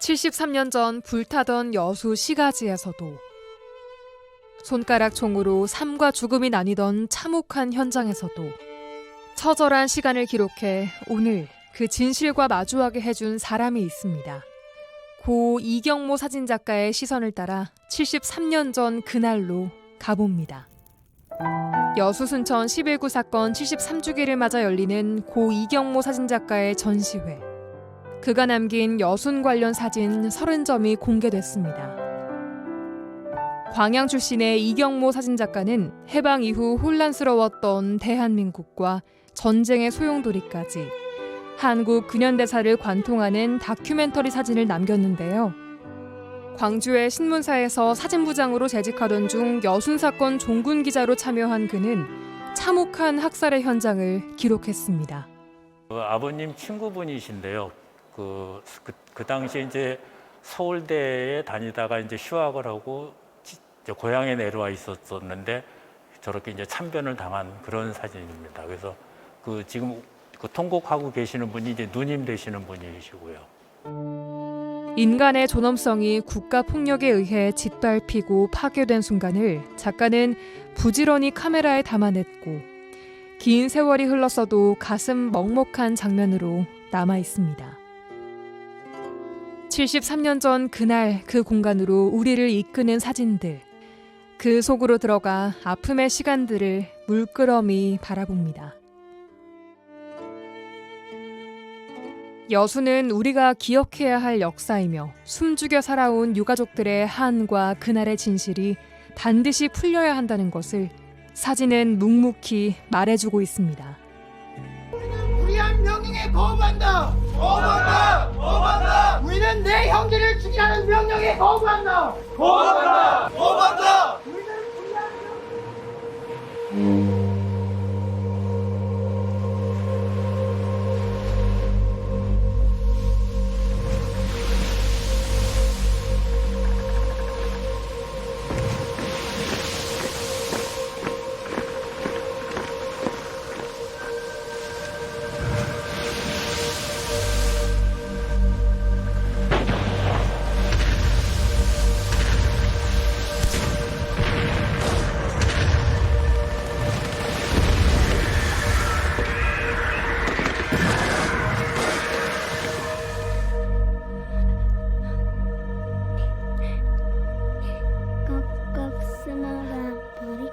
73년 전 불타던 여수 시가지에서도 손가락 총으로 삶과 죽음이 나뉘던 참혹한 현장에서도 처절한 시간을 기록해 오늘 그 진실과 마주하게 해준 사람이 있습니다. 고 이경모 사진작가의 시선을 따라 73년 전 그날로 가봅니다. 여수 순천 11구 사건 73주기를 맞아 열리는 고 이경모 사진작가의 전시회. 그가 남긴 여순 관련 사진 30점이 공개됐습니다. 광양 출신의 이경모 사진작가는 해방 이후 혼란스러웠던 대한민국과 전쟁의 소용돌이까지 한국 근현대사를 관통하는 다큐멘터리 사진을 남겼는데요. 광주의 신문사에서 사진부장으로 재직하던 중 여순 사건 종군 기자로 참여한 그는 참혹한 학살의 현장을 기록했습니다. 그 아버님 친구분이신데요. 그, 그, 그 당시에 이제 서울대에 다니다가 이제 휴학을 하고 지- 이제 고향에 내려와 있었었는데 저렇게 이제 참변을 당한 그런 사진입니다. 그래서 그 지금 그 통곡하고 계시는 분이 이제 누님 되시는 분이시고요. 인간의 존엄성이 국가 폭력에 의해 짓밟히고 파괴된 순간을 작가는 부지런히 카메라에 담아냈고 긴 세월이 흘렀어도 가슴 먹먹한 장면으로 남아 있습니다. 73년 전 그날 그 공간으로 우리를 이끄는 사진들. 그 속으로 들어가 아픔의 시간들을 물끄러미 바라봅니다. 여수는 우리가 기억해야 할 역사이며 숨죽여 살아온 유가족들의 한과 그날의 진실이 반드시 풀려야 한다는 것을 사진은 묵묵히 말해주고 있습니다. 우리한 명령에 거부한다. 거부한다! 거부한다! 형제를 죽이라는 명령에 거부한다. 거부한다! 거부한다! 꼭꼭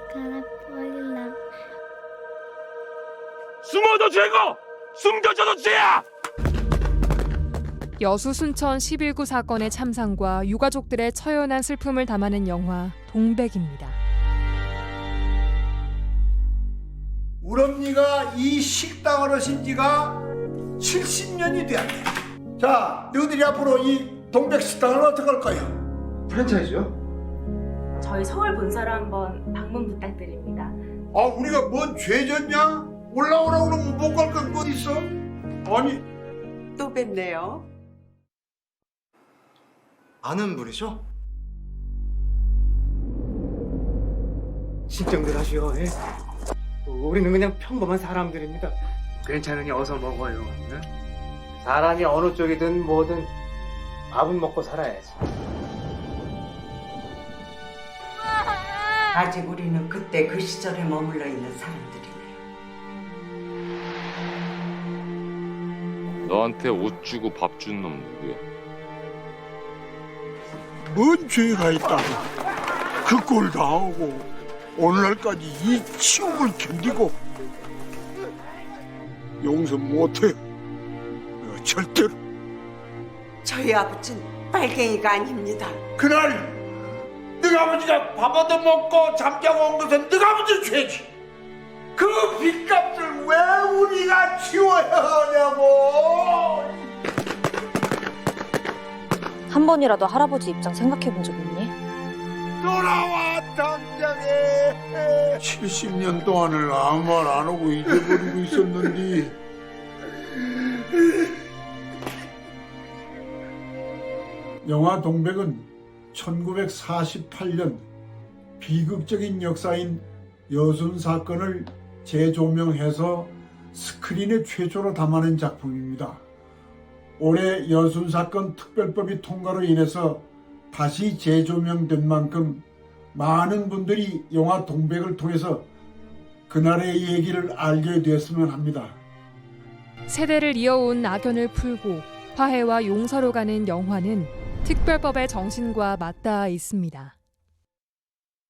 머리카락 보일라 숨어도 죄고 숨겨져도 죄야! 여수 순천 11구 사건의 참상과 유가족들의 처연한 슬픔을 담아낸 영화 동백입니다. 우리 엄니가 이 식당을 하신 지가 70년이 되었네. 자, 너희들이 앞으로 이 동백식당을 어떻게 할 거야? 프랜차이즈요? 저희 서울 본사로 한번 방문 부탁드립니다. 아, 우리가 뭔 죄졌냐? 올라오라 그러면 못 갈 건 뭐 있어? 아니, 또 뵙네요. 아는 분이죠? 진정들 하시오. 예? 우리는 그냥 평범한 사람들입니다. 괜찮으니 어서 먹어요. 예? 사람이 어느 쪽이든 뭐든 밥은 먹고 살아야지. 아직 우리는 그때 그 시절에 머물러 있는 사람들이네요. 너한테 옷 주고 밥 준 놈 누구야? 뭔 죄가 있다고? 그꼴 당하고 오늘날까지 이 치욕을 견디고 용서 못해. 내가 절대로. 저희 아버지는 빨갱이가 아닙니다. 그날 네가 아버지가 밥 얻어 먹고 잠자고 온 것은 네가 아버지 죄지. 그 빚값을 왜 우리가 치워야 하냐고. 한 번이라도 할아버지 입장 생각해 본 적 있니? 돌아와 당장에 70년 동안을 아무 말 안 하고 잊어버리고 있었는데 영화 동백은 1948년 비극적인 역사인 여순 사건을 재조명해서 스크린에 최초로 담아낸 작품입니다. 올해 여순 사건 특별법이 통과로 인해서 다시 재조명된 만큼 많은 분들이 영화 동백을 통해서 그날의 얘기를 알게 되었으면 합니다. 세대를 이어온 악연을 풀고 화해와 용서로 가는 영화는 특별법의 정신과 맞닿아 있습니다.